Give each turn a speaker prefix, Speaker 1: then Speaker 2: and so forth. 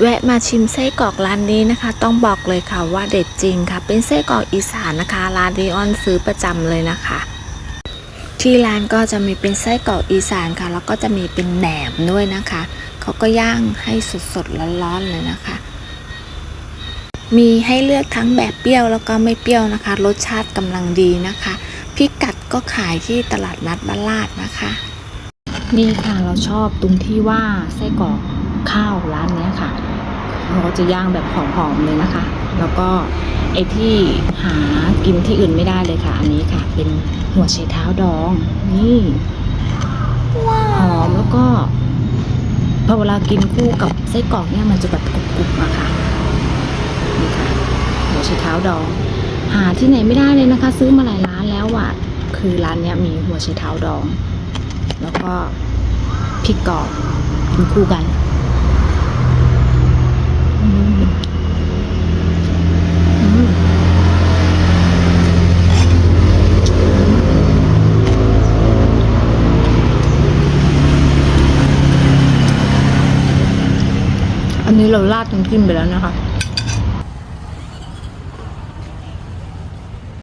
Speaker 1: แวะมาชิมไส้กรอกร้านนี้นะคะ ต้องบอกเลยค่ะว่าเด็ดจริงค่ะ เป็นไส้กรอกอีสานนะคะ ร้านดีออนซื้อประจำเลยนะคะ ที่ร้านก็จะมีเป็นไส้กรอกอีสานค่ะ แล้วก็จะมีเป็นแหนมด้วยนะคะเขาก็ย่างให้สดๆร้อนๆเลยนะคะ มีให้เลือกทั้งแบบเปรี้ยวแล้วก็ไม่เปรี้ยวนะคะ รสชาติกำลังดีนะคะ พิกัดก็ขายที่ตลาดนัดบ้านลาดนะคะ นี่ค่ะเราชอบตรงที่ว่าไส้กรอก ข้าวร้านเนี้ยค่ะเขาก็จะย่างแบบหอมๆเลยนะคะ แล้วก็ไอ้ที่หากินที่อื่นไม่ได้เลยค่ะ อันนี้ค่ะ เป็นหัวไชเท้าดองนี่หอมแล้วก็พอเวลากินคู่กับไส้กรอกเนี่ยมันจะแบบกรุบๆอะค่ะนี่ค่ะหัวไชเท้าดอง หาที่ไหนไม่ได้เลยนะคะ ซื้อมาหลายร้านแล้วอะคือร้านเนี้ยมีหัวไชเท้าดอง แล้วก็พริกกรอบกินคู่กัน อันนี้เราลาดจนขึ้นไปแล้วนะคะ